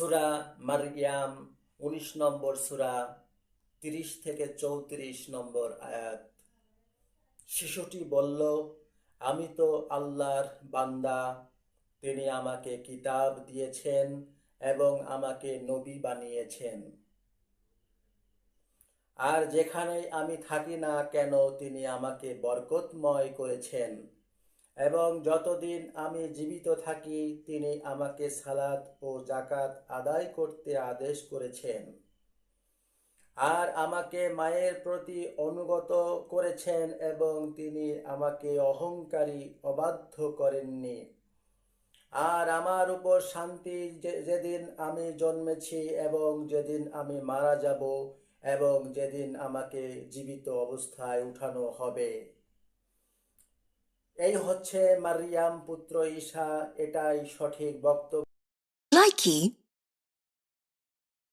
সুরা মারিয়াম উনিশ নম্বর সুরা তিরিশ থেকে চৌত্রিশ নম্বর আয়াত। শিশুটি বলল, আমি তো আল্লাহর বান্দা। তিনি আমাকে কিতাব দিয়েছেন এবং আমাকে নবী বানিয়েছেন। আর যেখানেই আমি থাকি না কেন, তিনি আমাকে বরকতময় করেছেন। এবং যতদিন আমি জীবিত থাকি, তিনি আমাকে সালাত ও জাকাত আদায় করতে আদেশ করেছেন। আর আমাকে মায়ের প্রতি অনুগত করেছেন এবং তিনি আমাকে অহংকারী, অবাধ্য করেননি। আর আমার উপর শান্তি যেদিন আমি জন্মেছি এবং যেদিন আমি মারা যাব এবং যেদিন আমাকে জীবিত অবস্থায় উঠানো হবে। এই হচ্ছে মারিয়াম পুত্র ঈশা এটাই সঠিক বক্তব্য। Likey